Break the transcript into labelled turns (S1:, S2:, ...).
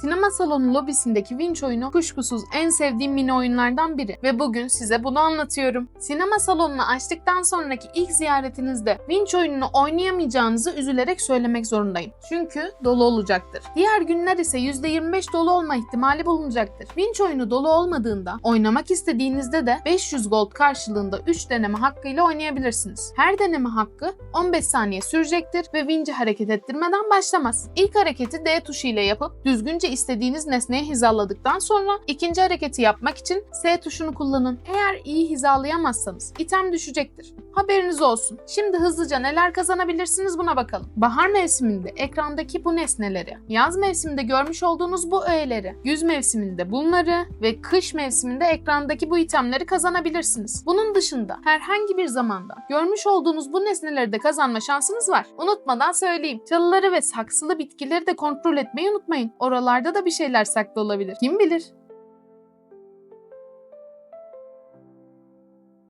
S1: Sinema salonu lobisindeki vinç oyunu kuşkusuz en sevdiğim mini oyunlardan biri ve bugün size bunu anlatıyorum. Sinema salonunu açtıktan sonraki ilk ziyaretinizde vinç oyununu oynayamayacağınızı üzülerek söylemek zorundayım. Çünkü dolu olacaktır. Diğer günler ise %25 dolu olma ihtimali bulunacaktır. Vinç oyunu dolu olmadığında oynamak istediğinizde de 500 gold karşılığında 3 deneme hakkıyla oynayabilirsiniz. Her deneme hakkı 15 saniye sürecektir ve vinci hareket ettirmeden başlamaz. İlk hareketi D tuşu ile yapıp düzgünce istediğiniz nesneye hizaladıktan sonra ikinci hareketi yapmak için S tuşunu kullanın. Eğer iyi hizalayamazsanız item düşecektir. Haberiniz olsun. Şimdi hızlıca neler kazanabilirsiniz buna bakalım. Bahar mevsiminde ekrandaki bu nesneleri, yaz mevsiminde görmüş olduğunuz bu öğeleri, güz mevsiminde bunları ve kış mevsiminde ekrandaki bu itemleri kazanabilirsiniz. Bunun dışında herhangi bir zamanda görmüş olduğunuz bu nesneleri de kazanma şansınız var. Unutmadan söyleyeyim. Çalıları ve saksılı bitkileri de kontrol etmeyi unutmayın. Oralarda da bir şeyler saklı olabilir. Kim bilir?